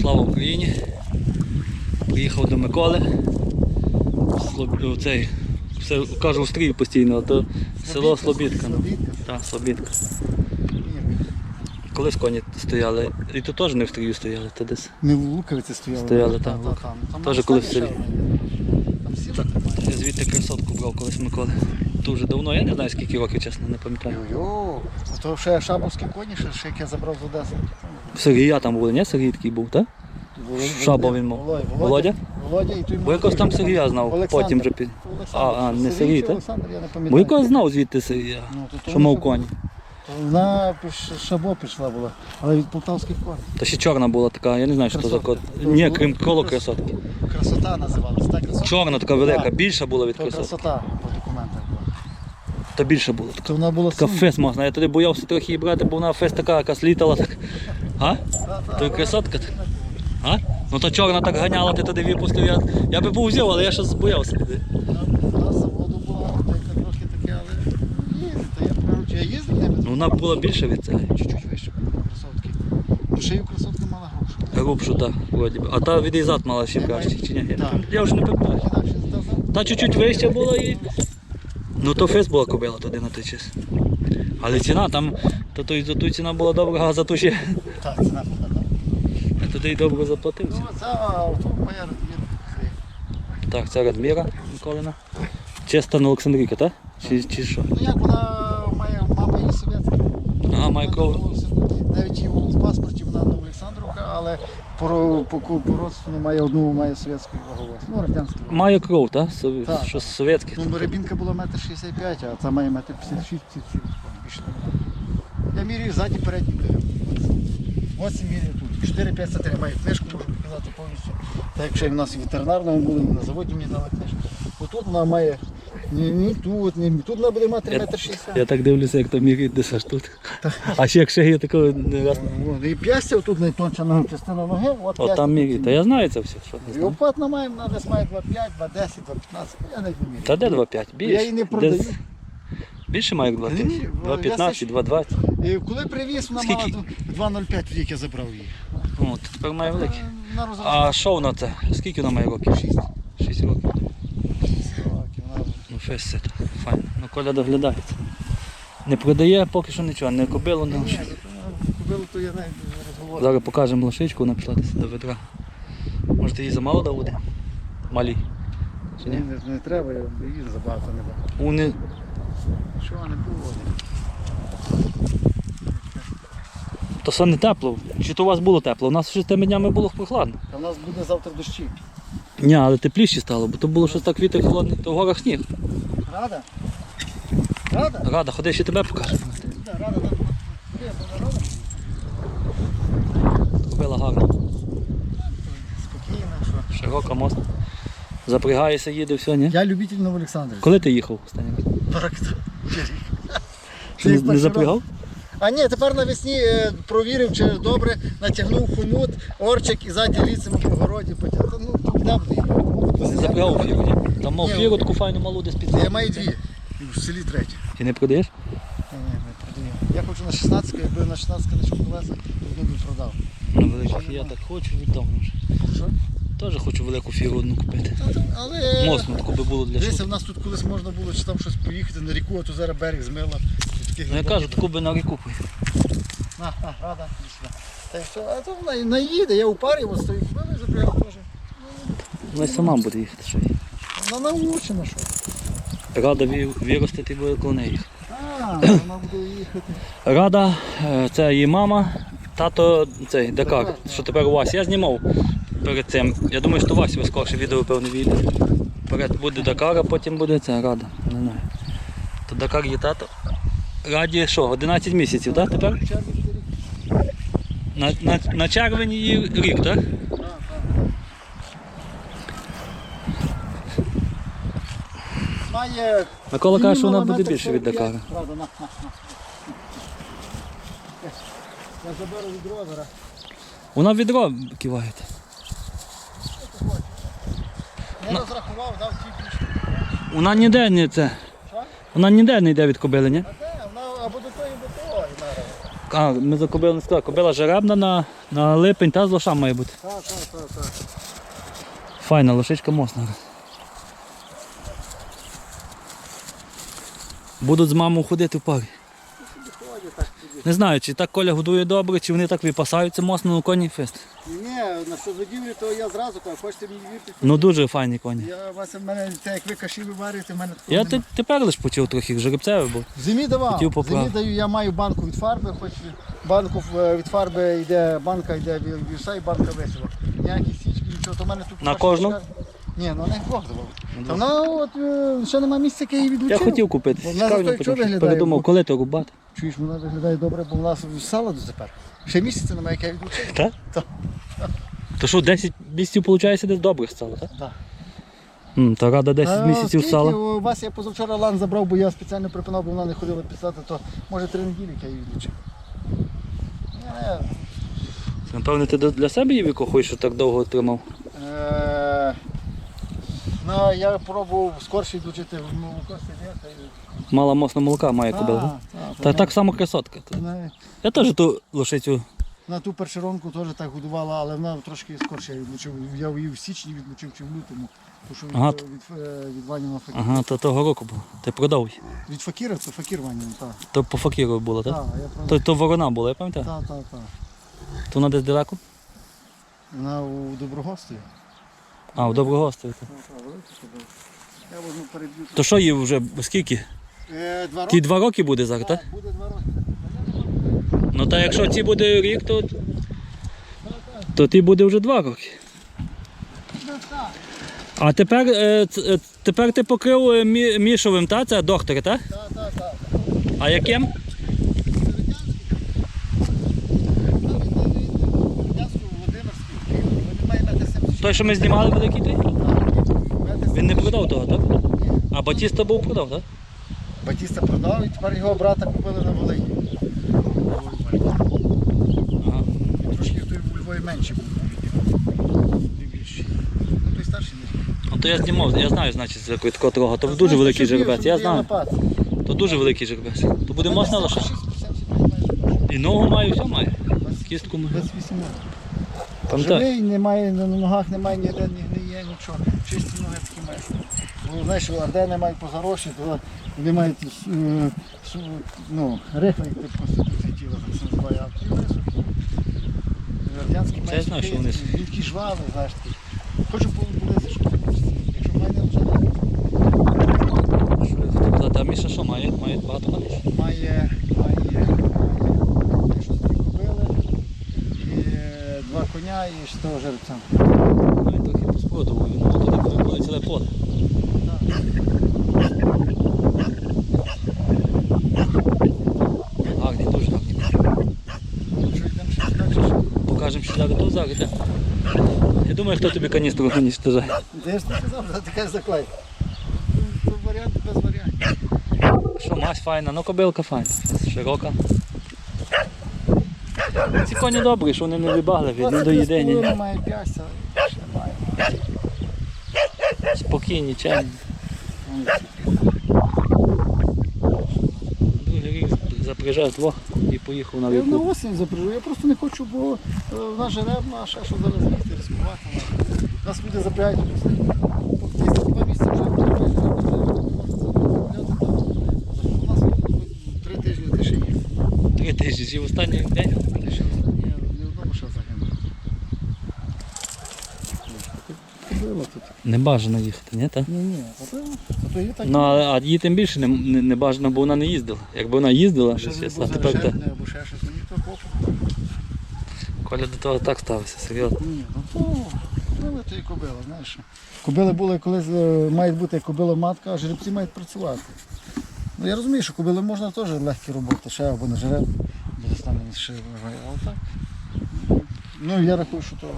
Слава Україні. Приїхав до Миколи. Слоб... Цей, все, кажу в стрій постійно, а то село Слобідка. ну. Слобідка. Так, Слобідка. Колись коні стояли. І тут теж не в стрію стояли, то десь. Не в Луковиці стояли. Стояли, Та, там, та, Лук. там. Теж на коли в селі. всі Я звідти красотку брав колись Миколи. Дуже давно, я не знаю скільки років, чесно, не пам'ятаю. Йо-йо. То ще шабовські коні, ще, ще як я забрав з Одеси. Сергія там були, ні? Сергій такий був, так? Шаба він мав. Володя? Володя? Володя і той Бо якось там Сергія знав, Олександр. потім вже під. Олександр. А, а, не Сергій чи так? Олександр, я не пам'ятаю. Бо якось знав звідти Сергія, Ну, то що тому мав що- коні. Вона піш- шабо пішла була, але від полтавських коней. Та ще чорна була така, я не знаю, що це за кот. Красотка. Ні, крім коло красотки. Красота називалась, так? Красота? Чорна така велика, Так. більша була від То красотки. красота по документах була. Та більша була така. То вона була Така сильна. фес можна. Я тоді боявся трохи її брати, бо вона фес така, якась літала так. А? То й красотка. А? Ну то чорна так ганяла, ти туди випустив. Я, я би був взяв, але я щось боявся туди. Вона була. Ну вона була більша від цієї. Чуть-чуть вище була красотки. Ну у красотки мала гроші. Грубшу так, вроді. А та від ізад мала ще краще, чи ні? Я, вже не пам'ятаю. Та чуть-чуть вища була і. Ну то фес була кобила туди на той час. Але ціна там, то, то, за ту ціна була добра, а за ту ще. Так, це так. Я туди й добре заплатив. Ну, це авто моя розмір. Так, це Радміра Миколина. Чиста на Олександрійка, так? Чи, чи що? Ну як вона має мама її совєтська. Ага, має кров. Навіть її в паспорті вона не Олександровка, але по, по, по родственну має одну має совєтську вагову. Ну, радянську. Має кров, так? Сов... Так, Щось совєтське. Ну, рибінка була метр 65, а ця має метр 56, ці всі більше. Я міряю ззаді передній даю. Ось міряю тут. 4-5 сантиметрів. Маю книжку, можу показати повністю. Так якщо в нас в ветеринарному були, на заводі мені дали книжку. Отут вона має ні, ні тут, ні тут вона буде мати Я, метр 60. я так дивлюся, як то мірить десь аж тут. А ще якщо є такого не раз. І п'ястя тут найтонша нога, частина ноги, от От там мірить. Та я знаю це все. Що не І знаю. опатна має, вона десь має 2,5, 2,10, 2,15, я не міряю. Та де 2,5? Більше. Я її не продаю. Десь Більше має як Та ні, 2,5. я 2,15, 2,20. І коли привіз, вона Скільки? мала 2,05 в рік я забрав її. О, то тепер має великий. На розрахунок А що вона це? Скільки вона має років? 6 6 років. Ну фес це файно. Ну Коля доглядається. Не продає поки що нічого, не кобилу, не Ні, лише. купили, то я навіть не розговорю. Зараз покажемо лошичку, вона пішла десь до ведра. Може ти її замало дав води? Малі. Чи Ні, не, не треба, я її забагато не. Вони Що не було? то все не тепло. Чи то у вас було тепло? У нас ще тими днями було прохладно. Та в нас буде завтра дощі. Ні, але тепліше стало, бо то було щось так вітер холодний, то в горах сніг. Рада? Рада? Рада, ходи ще тебе покажу. Да, рада, так. Де, вона рада? Кобила гарна, Спокійно, що. широка мост. Запрягається, їде, все, ні? Я любитель Новоолександрівська. Коли ти їхав останній раз? Так. Ти не, не запрягав? А ні, тепер навесні е, провірив, чи добре, натягнув хомут, орчик і ззаді ліцем по городі потяг. Та, Ну, де буде? Не запрягав фіру, ні? Там мав Ні, фіру таку файну малу десь під Я маю дві. І в селі третя. І не продаєш? Ні, ні, не продаю. Я хочу на 16, якби на 16 знайшов колеса, одну би продав. На великих я так хочу віддавно вже. Що? Теж хочу велику фіру одну купити. Але Мосну таку би було для дивися, шутки. в нас тут колись можна було чи там щось поїхати на ріку, а то зараз берег. І таких Ну я кажу, таку би на ріку поїхав. На, на, рада, іди сюди. Та й все, а то вона і наїде, я у парі от стою, купили, запрягав теж. Вона й сама буде їхати, що їй. Вона научена, що. Рада ві- виростити буде коло неї. А, вона буде їхати. Рада, е, це її мама, тато цей Дакар, що тепер у вас. Я знімав перед цим. Я думаю, що Вася ви скорше відео певне війде. Перед буде Дакар, а потім буде це Рада. Не знаю. То Дакар є тато. Раді що, 11 місяців, так тепер? На, на, на червень її рік, так? Має. Микола каже, що вона буде більше від Дакара. Я заберу від розора. Вона відро киває. Не розрахував, дав ті більше. Вона ніде не це. Що? Вона ніде не йде від кобили, ні? А де? Вона або до тої, або до тої. зараз. А, ми за кобилу не сказали. Кобила жеребна на На липень та з лоша має бути. Так, так, так, так. Файна лошичка мосна. Будуть з мамою ходити в парі. Не знаю, чи так Коля годує добре, чи вони так випасаються мосно на коні фест. Ні, на судоділі, то я зразу кажу, хочете мені вірити? Ну дуже файні коні. Я вас в мене те, як ви каші виварюєте, в мене такого Я нема. те- тепер лише почув трохи жеребцеве, бо В Зимі давав. Хотів В поправити. Зимі даю, я маю банку від фарби, хоч банку е, від фарби йде, банка йде вірса і банка висила. Ніякі січки, нічого, то в мене тут... На каші кожну? Ні, ну не Бог давав. Та вона от е, ще нема місця, яке її я відлучив. хотів купити. Вона Цікаво, зато потім виглядає, передумав, коли то рубати. Чуєш, вона виглядає добре, бо в нас сало до тепер. Ще місяця немає, яке відлучив. Так? Так. То що, 10 місяців виходить десь добре стало, так? Так. М, Та рада 10 Та, місяців скільки сала. У вас я позавчора лан забрав, бо я спеціально припинав, бо вона не ходила писати, то може три неділі я її відлучив. Е, Напевно, ти для себе її викохуєш, що так довго тримав. Е, Ну, я пробував скорше відлучити в молоко сидіти. Мала мосно молока має кобила. так? Та так само красотка. На, Я теж ту лошицю. на ту першеронку теж так годувала, але вона трошки скорше відлучив. Я її в січні відлучив чи в лютому. Тому що від, Ага. від, від, від Ваніна факіра. Ага, то того року було. Ти продав. її. Від факіра це факір Ванін, так. То по факіру було, так? Так, я. То, то ворона була, я пам'ятаю. Так, так, так. То вона десь далеко? Вона у Доброгості. А, у Доброгостові. то. Я возьму переб'ю. То що їй вже скільки? Е, два Ті роки? два роки буде зараз, так? Буде два роки. Ну та якщо ці буде рік, то, то ті буде вже два роки. А тепер, е, ц- е, тепер ти покрив е, мі- мішовим, та? Це доктори, так? Так, так, так. А яким? Той, що ми знімали великий той? Він не продав того, так? А Батіста був продав, так? Батіста продав і тепер його брата купили на Волині. Ага. Трошки той у Львові менший був. Той більший. Ну той старший не. А то я знімав, я знаю, значить, з якої такого трога. То дуже великий жеребець, я знаю. То дуже великий жеребець. То буде мощна лоша. І ногу має, все має. Кістку має. 28 років. Пам'ятаю. Живий, немає, на ногах немає ніде, ні гниє, нічого. Чисті ноги такі мають. Бо знаєш, ардени мають позароші, то вони мають е, су- ну, рихлий тип конституції тіла, так це називає, а ті висохлі. Радянські Це я знаю, що вони Він такий жвавий, знаєш такий. Хочу полизи, щоб якщо в мене вже Що я хотів Міша що має? Має багато має, має, має щось дві кобили, і е, два і того жеребця. Трохи посподобав, він туди буде ціле поле. Гарні, дуже гарні. Що йдемо ще скачеш? Покажемо, що то зараз. йде. Я думаю, хто тобі каністру унічтожає. Де ж ти казав, що така заклей? Ну, варіант без варіантів. Що мась файна, ну кобилка файна, широка. Ці коні добрі, що вони не. Немає п'яся, ще має. Спокійні, чемні. Другий рік запряжав двох і поїхав на Я на віку. осінь запряжу, я просто не хочу, бо е, вона жеребна, а ще що зараз їхати, ризикувати. Нас люди запрягають. Два місяці вже У нас три тижні ти ще є. Три тижні жив останній день. Ти ще ні, ні одному ще загинув. Було тут. Не бажано їхати, ні? Так? Ні, ні, зато, зато є так. Ну, а, а їй тим більше не, не, не бажано, бо вона не їздила. Якби вона їздила, щось, не а тепер так. або ще щось, ну ніхто хоче. Коля до того так ставився, серйозно. Ні, ну то кобили то і кобила, знаєш. Кобили були колись, е, мають бути кобила матка, а жеребці мають працювати. Ну я розумію, що кобили можна теж легкі роботи, ще або на жереб, бо достане ще вважає, але так. Ну я рахую, що то.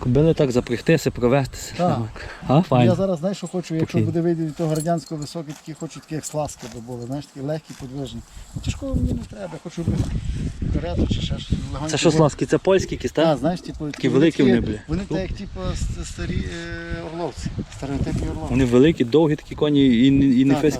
Кобили так запрягтися, провестися. Так. А, Я зараз знаєш, що хочу, якщо Спокійно. буде вийти від того радянського високі, такі хочу такі як сласки би були, знаєш, такі легкі, подвижні. Ну, Тяжкого мені не треба, хочу би карету чи ще щось. легонько Це що було. сласки, це польські якісь, Так, так? знаєш, типу, Такі великі вони, бля. Вони так, як типу, с- старі е, орловці, стереотипні орловці. Вони великі, довгі такі коні і, і не Так, так.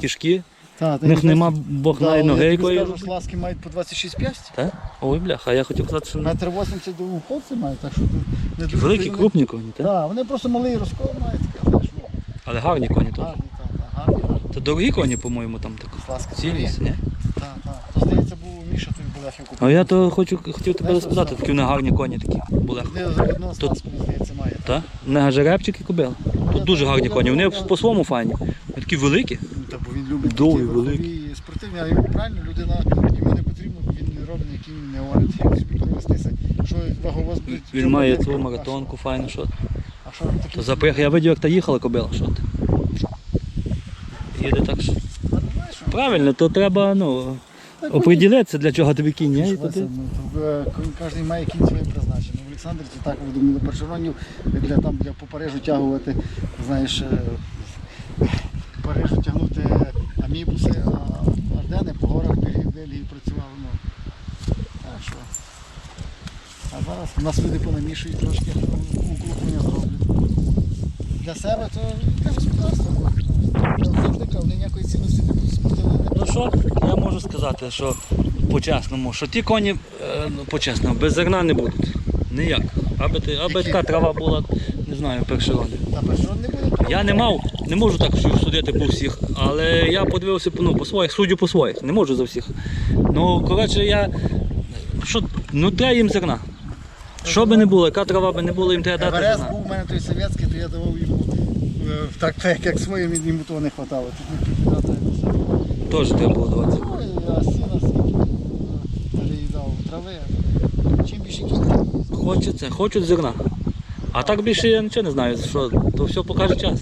Та, В них нема знає але ноги якої. скажу, ласки мають по 26-5. Так? Ой, бляха, я хотів казати, що Метр 80 до хлопці мають, так що тут не дуже великі, сильно- крупні коні, так? Так, вони просто малий розкол мають, таке, знаєш, ну, Але гарні коні теж. гарні, так, так, гарні, гарні. Це дорогі коні, по-моєму, там так. Ласка, Цілі, ні? Так, так. То здається, був Міша той Булехів купив. А я то хочу, хотів тебе розпитати, такі вони гарні коні такі були. Де за одного з Тут- здається, має. Так? Не жеребчики кобили. Тут дуже гарні коні. Вони по-своєму файні. Вони такі великі. Ну, Та, бо він любить Довгі, такі великі. спортивні, а йому правильно людина, йому не потрібно, він не робить, який не говорить, як собі провестися, що ваговоз буде. Він має цю маратонку файну, що. А що він такий? Запряг, я видів, як та їхала кобила, що ти. Їде так що. А, знаєш, що? Правильно, то треба, ну, оприділитися, для чого тобі кінь, ні? І туди. ну, то, е, Кожен має кінь своє призначення. В Олександрівці так видумали першеронів, для там для по Парижу тягувати, знаєш, е, Парижу тягнути а Ардени по горах Бельгії, Бельгії працювали. Ну. Так що. А зараз у нас люди понамішують трошки укрупнення зроблять. Для себе то для господарства. Вони ніякої цінності не Ну що, я можу сказати, що по-чесному, що ті коні, е, ну, по-чесному, без зерна не будуть. Ніяк. Аби, ти, аби така трава була, знаю, перший роді. Та першерон не буде. Я не мав, не можу так судити по всіх, але я подивився ну, по своїх, суддю по своїх, не можу за всіх. Ну, коротше, я. Що, ну треба їм зерна. Що би не було, яка трава би не була, їм треба дати Еверест зерна. був у мене той совєтський, то я давав йому е, так, так як своїм, йому того не вистачало. Теж треба було давати. Ну, і сіна скільки е, переїдав трави. Чим більше кінь, Хочеться, хочуть зерна. А так більше я нічого не знаю, що то все покаже час.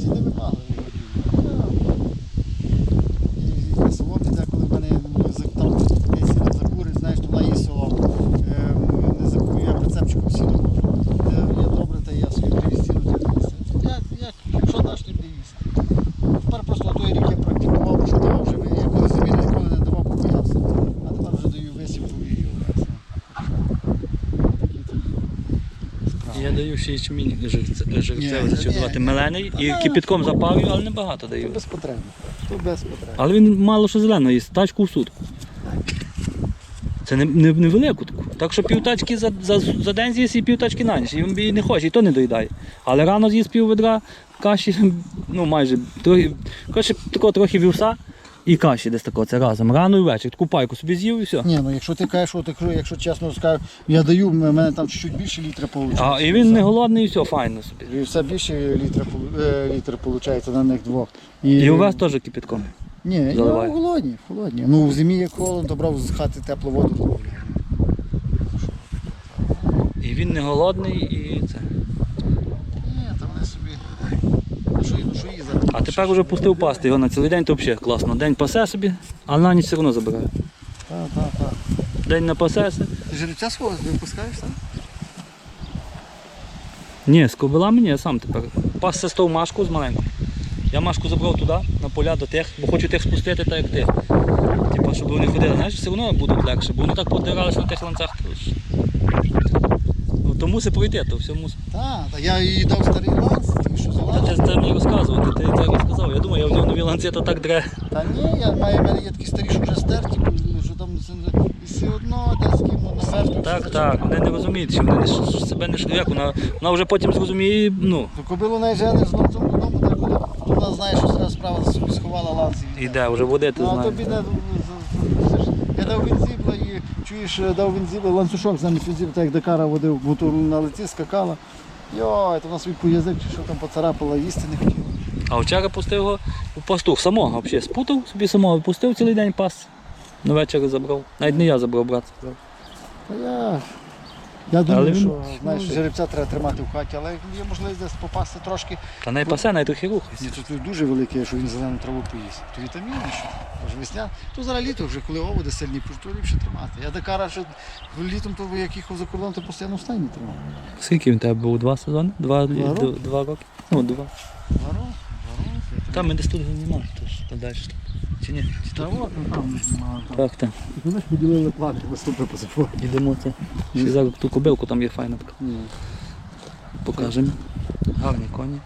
ці не вимагали. І соломи деколи в мене за- там десь сіно закурить, знаєш, то вона їсть солому. Е, Не закурю, я прицепчиком сіно можу. Е, Я добре, та я собі привіз сіно для їсти. Я, я, що даш тобі їсти? Тепер просто той рік я практикував, що давав вже, я коли собі ніколи не давав, побоявся. А тепер вже даю висівку і овес. Такі тут справи. Я даю ще ячмінь Ні, жерцевий зачудувати мелений і кипітком запарюю, але небагато То даю. без потреби. То без потреби. Але він мало що зеленого їсть, тачку в сутку. Це не, не, не велику таку. Так що півтачки за, за, за день з'їсть і півтачки на ніч. І він бі- не хоче, і то не доїдає. Але рано з'їсть пів ведра каші, ну майже трохи, коротше, такого трохи вівса і каші десь такого, це разом. Рано і ввечері. Таку пайку собі з'їв і все. Ні, ну якщо ти кажеш, от, якщо, якщо чесно скажу, я даю, в мене там чуть-чуть більше літра виходить. А, і він не голодний і все, файно собі. І все більше літра, е, літр виходить на них двох. І увесь теж кипітком. Ні, я заливає. в холодні, в холодні. Ну в зимі як холодно, то брав з хати теплу воду. то І він не голодний і це. Ні, там вони собі. Ну що, ну що їздити? А тепер вже пустив пасти його на цілий день, то взагалі класно. День пасе собі, а на ніч все одно забирає. Так, так, так. День напасеся. Ти жеребця свого випускаєш, так? Ні, з кобилами ні, я сам тепер. Пасся з того машку з маленькою. Я машку забрав туди, на поля до тих, бо хочу тих спустити, так як ти. Типа, щоб вони ходили, знаєш, все одно буде легше, бо вони так подиралися на тих ланцах. То. Ну, мусить пройти, то все мусить. Так, та я їй дав старий ланц, ті, що Та залазить. ти це мені розказував, ти, це розказав. Я думаю, я взяв нові ланці, то так дре. Та ні, я маю, в мене є такі старі, що вже стерті, що там і все одно десь кину наверх. Так, так, вони не розуміють, що вони не, себе не ш- як вона, вона вже потім зрозуміє, ну, То кобилу не жениш з ланцом додому, так коли вона знає, що зараз справа собі сховала ланці. іде, вже водити Ну, а знає. тобі не... Я дав і чуєш, дав бензібла, ланцюжок замість бензібла, так як Дакара водив, мотору на лиці скакала. Йой, то вона свій поязик чи що там поцарапала, їсти не хотіла. А вчора пустив його у пастух самого взагалі спутав собі самого, пустив цілий день пас. На вечір забрав. Навіть не я забрав, брат забрав. Та я, я думаю, Але він- що знаєш, жеребця треба тримати в хаті, але є можливість десь попасти трошки. Та не пасе, навіть трохи рухається. Ні, тут дуже велике, що він зелену траву поїсть. То вітаміни, що може весня. То зараз літо вже, коли оводи сильні, то ліпше тримати. Я Дакара, що літом, то як їхав за кордон, то постійно в стайні тримав. Скільки він тебе був? Два сезони? Два, Два роки. два роки? Ну, два. Два роки, два роки. Там ми десь тут нема, тож то далі. Чи ні? Чи Та от, ну, там, мало там. Так, так. Вони ж поділили плати, наступне позафо. Ідемо це. Ще зараз ту кобилку там є файна така. Покажемо. Гарні коні.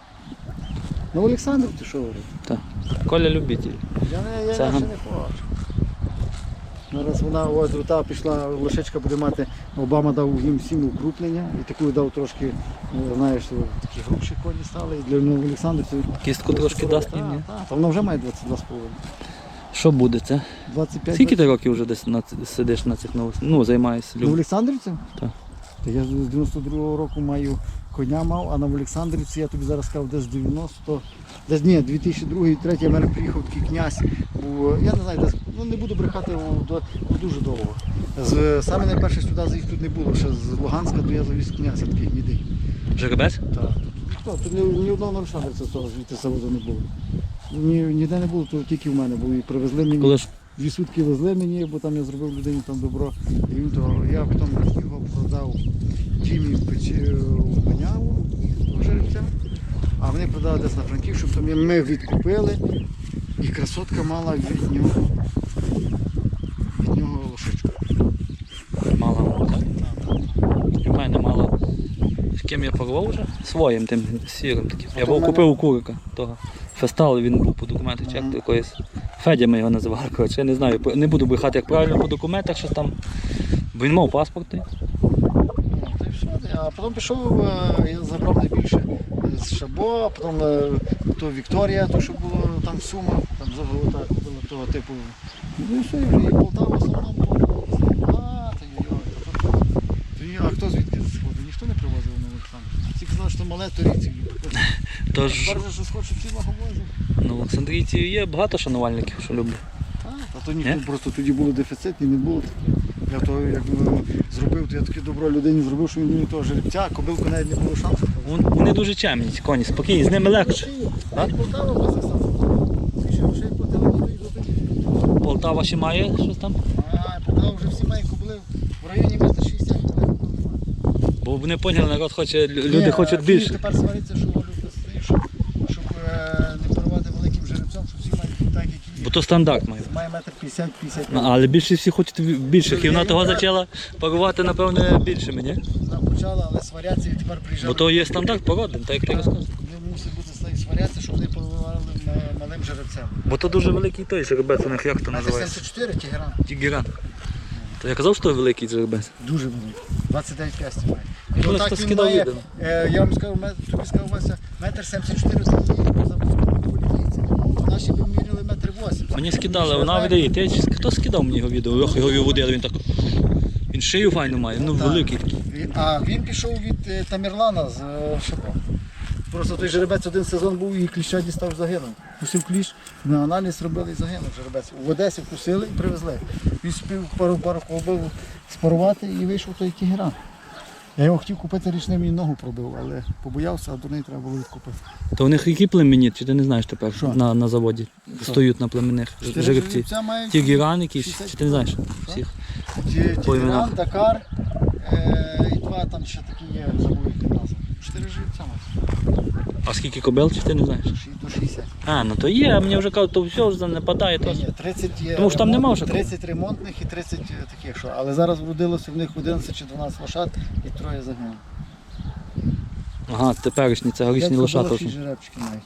Ну Олександр, ти що говорив? Так. Коля любитель. Я не, я Це ще не хочу. Зараз вона от та пішла, лошечка буде мати, Обама дав їм всім укрупнення і таку дав трошки, е, знаєш, такі грубші коні стали. І для ну, Олександра це Кістку трошки дасть їм, ні? Так, та вона вже має 22,5. Що буде це? 25. Скільки ти років вже десь на, ц- сидиш на цих нових? Ну, займаєшся На люб... Олександрівці? Так. Та я з 92-го року маю коня мав, а на Олександрівці я тобі зараз сказав, десь 90, десь ні, 2002-2003 в мене приїхав такий князь. Був, я не знаю, десь, ну не буду брехати, о, до- ну, дуже довго. З, саме найперше сюди заїзд тут не було, ще з Луганська, то я завіз князя такий гнідий. Жеребець? Так. Ніхто, тут ні, ні одного з того звідти заводу не було. Ні, ніде не було, то тільки в мене було. І привезли мені. Коли ж Дві сутки везли мені, бо там я зробив людині там добро. І він того, я потім його продав Тімі в печі в Баняву, жеребця. А вони продали десь на Франківщину, то ми- відкупили, і красотка мала від нього, від нього лошичку. мала, в мене мало. З ким я порвав вже? Своїм тим сірим таким. Я був купив у курика того. Фестал він був по документах, чи як то якоїсь. Федя ми його називали, коротше, я не знаю, не буду брехати, як правильно по документах, що там. Бо він мав паспорт. той. Ну, та й все. А потім пішов, е, я забрав найбільше з Шабо, а потім е, то Вікторія, то що було там сума, там золота того типу. Ну і все, і вже і Полтава в основному було. А, то йо, то, то, то, й- а хто звідки сходив? Ніхто не на Олександр. Що мале торіці. Тож Тепер же щось хоче цілого возу. ну, в Олександрійці є багато шанувальників, що люблять. А то ніхто Ні? просто тоді було дефіцит і не було. Я то як ну, зробив, то я таке добро людині зробив, що він мені того жеребця, кобилку навіть не було шансу. Вони дуже чемні, ці коні, спокійні, з ними легше. А? Полтава ще має щось там? А, Полтава вже всі мають кобили в районі метр 60. Бо вони поняли, народ хоче, лю- люди хочуть більше. Тепер свариться, що люди стоїть, щоб, щоб е, не порвати великим жеребцем, щоб всі мають так, які Бо то стандарт має. має метр 50 50 Ну, але більше всі хочуть більших. І вона того почала парувати, напевне, більшими, ні? Вона почала, але сваряться і тепер приїжджали. Бо то є стандарт породин, так як ти розказав. Вони бути щоб вони повивали ма- малим жеребцем. Бо то дуже великий той жеребець, у них як то Метр називається? 74 Тігеран. Тігеран. То я казав, що то великий жеребець. Дуже великий. 29 п'ястів має. Ну, Ну, так він має, е, я вам сказав, мет- тобі сказав, Вася, метр 74 то є по запуску. Наші би міряли метр 8. Мені скидали, вона видає. Ти хто скидав мені його відео? Ох, його водили, він так. Він шию файну має, ну Так. великий такий. А він пішов від е, Тамірлана з е, Шипом. Просто той жеребець один сезон був і кліща дістав загинув. Кусив кліщ, на аналіз робили і загинув жеребець. В Одесі вкусили і привезли. Він спів пару пару колбив спарувати і вийшов той тігеран. Я його хотів купити річним і ногу пробив, але побоявся, а до неї треба було відкупити. То у них які племені, чи ти не знаєш тепер Що? на, на заводі? Що? Стоють на племенних жеребці. Ті гіран якісь, 60 чи ти не знаєш Що? всіх? Ті- По Тігеран. Дакар е, і два там ще такі є, забув їх назви. Чотири жеребця мають. А скільки кобил, чи ти не знаєш? Ші- 60. А, ну то є, а мені вже кажуть, то все вже нападає. То... Ні, ні, 30 є Тому що там нема вже 30 ремонтних і 30 таких, що. Але зараз вродилося в них 11 чи 12 лошад і троє загинуло. Ага, теперішні, це горішні П'ять лошата. шість жеребчиків мають.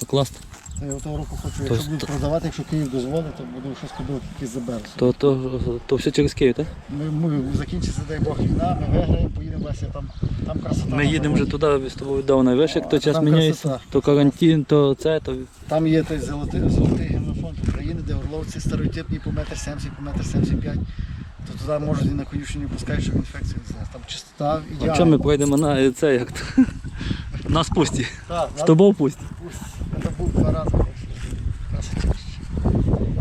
То класно. Я того року хочу, якщо буду продавати, якщо Київ дозволить, то буду щось кобилок якісь заберу. То, то, то все через Київ, так? Ми, ми закінчиться, дай Бог, війна, ми виграємо, поїдемо Вася, там, там красота. Ми їдемо вже туди з тобою давно виш, як то час там міняється, красота. то карантин, то це, то. Там є той золотий, золотий генофонд України, де орловці старотипні по метр 70, по метр 75. То туди можуть і на конюшені пускають, щоб інфекцію не знести. Там чистота А ідеальна. що ми пройдемо на це як то? Нас пусті. Так, З тобою пусті. Це був два рази. Красавчик.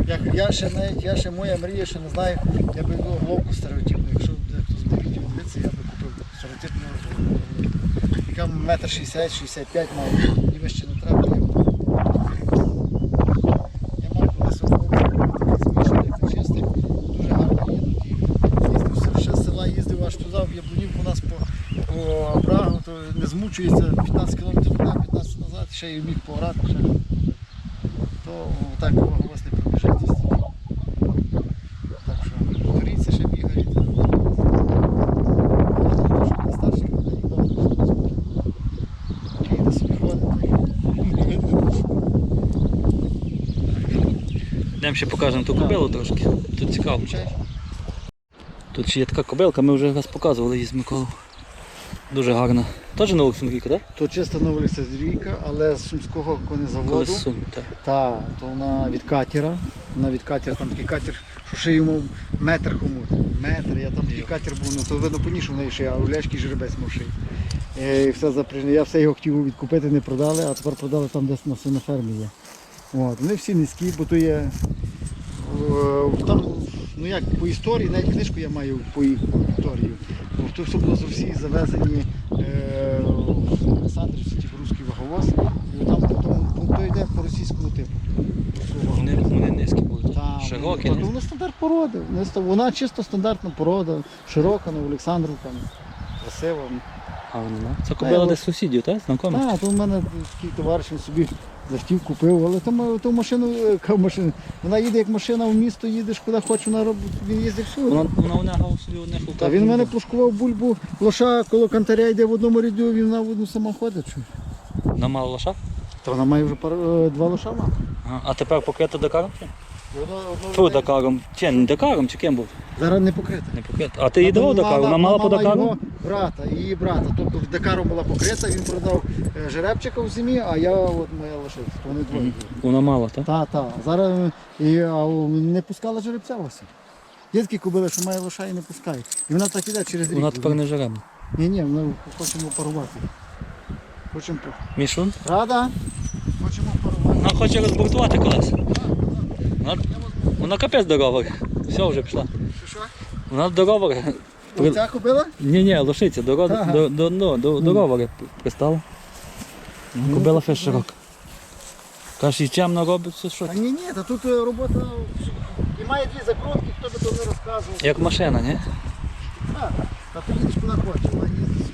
Як я ще навіть, я ще моя мрія, ще не знаю, я би головку стереотипну, якщо хтось буде відео дивитися, я би купив стереотипну головку. Яка метр 60-65 має, і вище не треба. Я, мав колись змішаний, чистий, дуже гарно їдуть. Їздив ще з села, їздив аж туди, в Яблунівку нас по, по то не змучується 15 км туди, 15 назад, ще й міг пограти. Ще. То так вас не пробіжить. Так що коріться ще бігають. Старший людей добре. Київ собі ходить. Йдемо ще покажемо ту кобилу трошки. Тут цікаво. Тут ще є така кобилка, ми вже раз показували її з Миколою. Дуже гарна. Теж на Олександрійка, так? То чисто Новолісезрійка, але з сумського конезаводу. Колесо. Так. Так, то вона від катера. Вона від катера, там такий катер, що ще йому метр хомут. Метр, я там такий катер був, ну то видно поніше в неї ще, а у жеребець мав. Е, І все запряжне. Я все його хотів відкупити, не продали, а тепер продали там десь на свинофермі є. От. Вони всі низькі, бо то є. е, Там, ну як по історії, навіть книжку я маю по їх історію. Бо То все було з Росії завезені е, в Олександрівці, типу русський ваговоз. І там потім то йде по російському типу. Вони, вони низькі будуть. Там, Широкі. ну, то Вона стандарт породи. Ста- Вона чисто стандартна порода, широка, ну, Олександрівка, красива. Да? Це кобила Та, десь сусідів, так? Знакомих? Так, то в мене такий товариш собі захотів, купив, але то, то машину, машину, вона їде як машина в місто, їдеш куди хочеш, вона робить, він їздить всюди. Вона, вона собі одне Та він в мене пушкував бульбу, лоша коло кантаря йде в одному ряду, він на одну сама ходить. чуєш. На мало лоша? Та вона має вже пар, е, два лоша мати. А, А тепер покрита Дакаром? чи? Фу, Дакаром. Чи не Дакаром, чи ким був? Зараз не покрита. Не покрита. А ти її давав Дакар? Вона мала по Дакару? його брата, її брата. Тобто Дакаром була покрита, він продав е, жеребчика в зимі, а я от моя лошиця. Вони двоє. були. Вона мала, так? Та, та. Зараз і, а, не пускала жеребця Вася. Є такі кобили, що має лоша і не пускає. І вона так іде через рік. Вона тепер не жеребна. Ні, ні, ми хочемо парувати. Хочемо. Мішун? Рада? Хочемо парувати. Вона хоче розбортувати колеса. Вона, вона капець до ровера. Все, вже пішла. Що? Вона до ровера. При- Ця кобила? Ні, ні, лошиця, до, Ага. до, до, до, до, до ровера пристала. Ну, Кобила феш широка. Каже, і чемно робить все, що. А ні, ні, та тут е, робота і має дві закрутки, хто би то не розказував. Як машина, ні? Так, Та ти їдеш куди хочеш, вона їздить.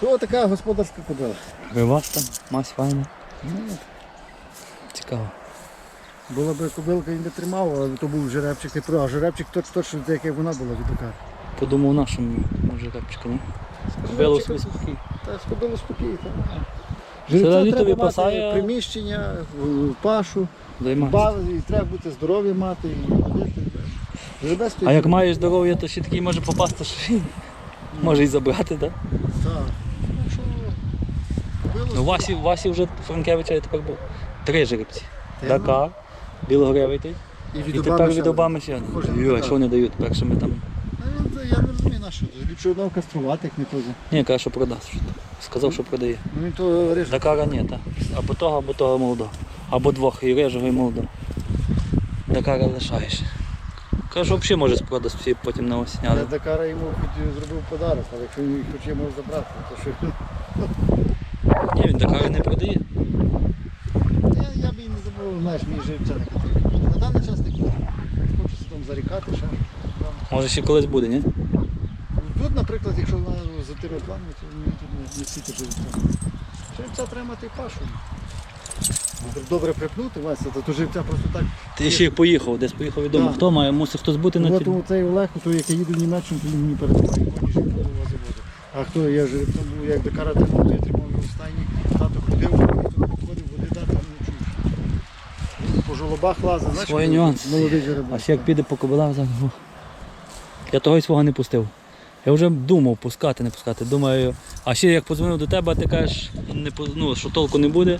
То така господарська кобила. Ривас там, мась файна. Ну, Цікаво. Була би кобилка і не тримав, але то був жеребчик, ти прав. А жеребчик точно точно так, як вона була від Дакара. Подумав нашому може капчика, ні? Кобилу собі спокій. Та з кобилу спокій. та. Це треба мати приміщення, в- в пашу, Займайся. і треба бути здорові мати, і ходити. Жеребець А як маєш здоров'я, то ще такий може попасти, що може і забрати, так? Так. Ну, Ну, Васі, Васі вже Франкевича і тепер був. Три жеребці. Дакар, білогревий той. І, від І тепер від Обами ще. Кожен Йой, Дакар. що вони дають, тепер що ми там. Ну, Я не розумію на що. Ліпше одного каструвати, як не того. Ні, каже, що продасть. Сказав, що продає. Ну він то реже. Дакара ні, так. Або того, або того молодого. Або двох, і рижого, і молодого. Дакара лишаєш. Каже, взагалі може спродасть всі потім на осінь. Я Але Дакара йому хоч зробив подарок, але якщо він хоче йому забрати, то що. ні, він Дакара не продає. Я, я не знаєш, мій живця не потрібно. На даний час не хочу. Хочеться там зарікати ще. Може ще колись буде, ні? Тут, наприклад, якщо вона за тими планами, то мені тут не, не сіти живця. Живця треба мати пашу. Добре припнути, Вася, то, то живця просто так. Ти ще й поїхав, десь поїхав відомо. Так. Хто має, мусить хтось бути на Ну, от цій. цей Олег, то як я їду в Німеччину, то він мені передавав. А хто я жеребцем був, як тримав, то я тримав його в стайні, тато крутив, тут підходив, води дати, не жолобах лазив, знаєш, Свої нюанси. молодий А жеребець. ще як піде по кобилах зараз. Я того й свого не пустив. Я вже думав пускати, не пускати. Думаю, а ще як подзвонив до тебе, ти кажеш, не, ну, що толку не буде.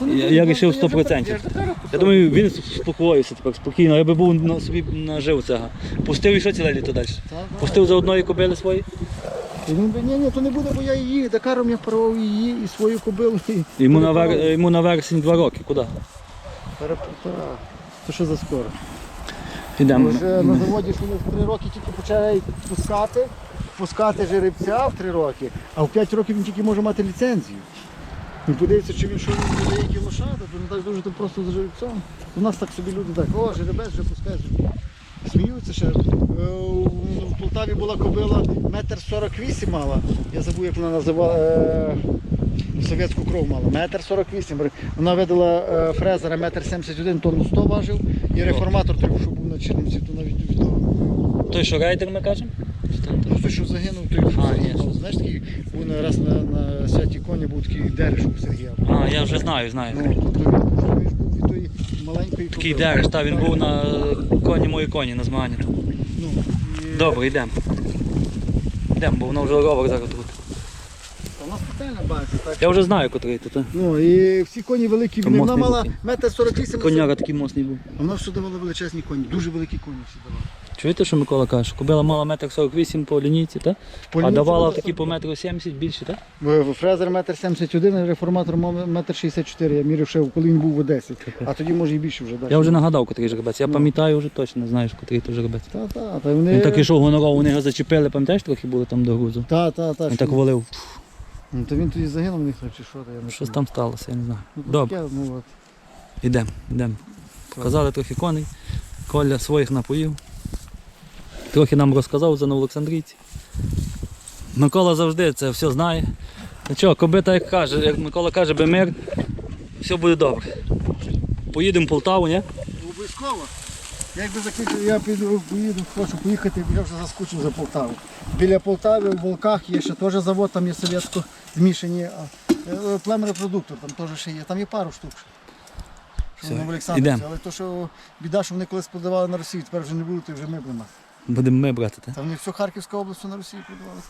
Ну, Я- я рішив 100%. Я Я думаю, він спокоївся тепер спокійно, я би був на собі нажив цього. Пустив і що ціле літо далі? Пустив за одної кобили свої. І він би, ні, ні, то не буде, бо я її, Дакаром я впарував її і свою кобилу. І Йому на, вер... йому на вересень два роки. Куди? Перепарував. То що за скоро? Йдемо. Вже на заводі, що вони в три роки тільки почали пускати, пускати жеребця в три роки, а в п'ять років він тільки може мати ліцензію. Він подивиться, чи він що він буде які лошади, то не так дуже то просто за жеребцем. У нас так собі люди так, о, жеребець вже пускає. Сміються ще. Е, у- В Полтаві була кобила метр сорок вісім мала. Я забув, як вона називала. Е, совєтську кров мала. Метр сорок вісім. Вона видала е, фрезера метр сімдесят один, тонну 100 важив. І реформатор той, що був на Чернівці, то навіть від того. Той, що рейдер ми кажемо? Чи той? Що загинув, той А, ні. загинув. знаєш, такий був на- раз на, на святі коні був такий Дерешук Сергія. А, я вже знаю, знаю. Ну, то він, він ж був від тої маленької Такий кобили. дереш, та він був на коні мої коні на змаганні. Ну, і- Добре, йдемо. Йдемо, бо воно вже ровер зараз тут. Та Вона спеціально бачить, так. Я вже знаю, котрий тут. Ну і всі коні великі, Там вони- вона мостний мала був. метр 48 Коняра такий мощний був. А вона все давала величезні коні, дуже великі коні всі давала. Чуєте, що Микола каже? Кобила мала метр 48 по лінійці, так? По А лінійці давала була такі по метру 70 більше, так? В- Фрезер метр 71, реформатор мав метр 64. Я міряв ще, коли він був в Одесі. А тоді може і більше вже. Я вже нагадав, котрий жеребець. Я Ну. пам'ятаю вже точно, знаєш, котрий то жеребець. Та, та, та вони... Він так ішов гоноров, вони його зачепили, пам'ятаєш, трохи були там до грузу. Та, та, та. Він що- так валив. Ну, то він тоді загинув в них чи що, то я не Щось там сталося, я не знаю. Ну, то Добре, таке, ну, от. йдемо, йдемо. Показали трохи коней. Коля своїх напоїв. Трохи нам розказав за Новоолександрійці. Микола завжди це все знає. Ну чого, кобита як каже, як Микола каже, би мир, все буде добре. Поїдемо в Полтаву, ні? Обов'язково. Якби закінчив, я піду, поїду, хочу поїхати, я вже заскучив за Полтаву. Біля Полтави в Волках є ще теж завод, там є совєтсько змішані. е, Плем репродуктор, там теж ще є. Там є пару штук. Що Все, в Олександрівці. Але то, що біда, що вони колись продавали на Росію, тепер вже не будуть, і вже ми будемо. Будемо ми брати. Та? Та вони всю Харківську область на Росію продавали.